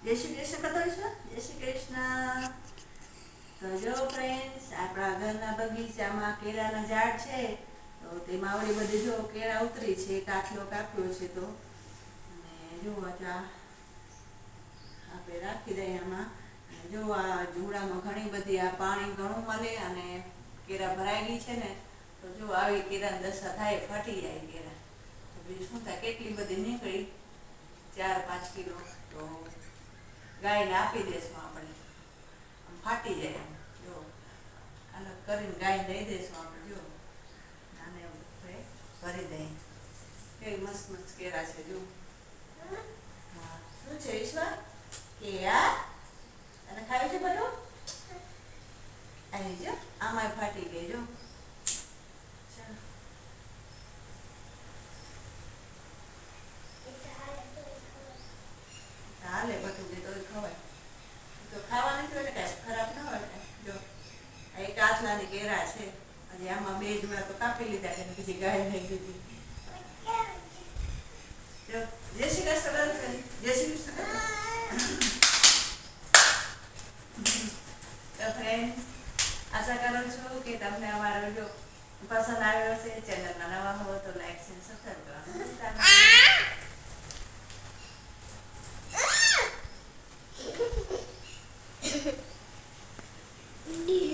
જય શ્રી કૃષ્ણ કથો છો જય શ્રી કૃષ્ણ તો જો ફ્રેન્ડ્સ આપણા ઘરના બગીચામાં કેળાના ઝાડ છે, તો તેમાં આવડી બધી જો કેળા ઉતરી છે કાઠલો કાપ્યો છે તો. અને જો આ આપણે રાખી દઈએ આમાં. જો આ ઝૂડામાં ઘણી બધી આ પાણી ઘણું મળે અને કેરા ભરાઈ ગઈ છે ને, તો જો આવી કેળાની દશા થાય ફાટી જાય કેરા તો બીજું શું થાય? કેટલી બધી નીકળી ગાયને આપી દેશું આપણે. આમ ફાટી જાય. એમ જો અલગ કરીને ગાયને દઈ દેશું આપણે, જો. અને ભરી દઈએ. કઈ મસ્ત મસ્ત કેરા છે, જો. શું છે, ઈશ્વર? કેળા? અને ખાયું છે બધું? આવી જો, આમાંય ફાટી ગઈ, જો ચાલો હાલે બધું જે તોય ખવાય તો ખાવાની તો એટલે કાંઈ ખરાબ ન હોય જો આ એક કેરા છે, અને આમાં બે જોડા તો કાપી લીધા છે બીજી ગાય લઈ દીધી જય શ્રી કૃષ્ણ જય શ્રી કૃષ્ણ તો ફ્રેન્ડ આશા કરું છું કે તમને અમારો વીડિયો પસંદ આવ્યો હશે. ચેનલમાં નવા હો તો લાઈક શેર સબસ્ક્રાઈબ કરવાનું નહીં. Yeah.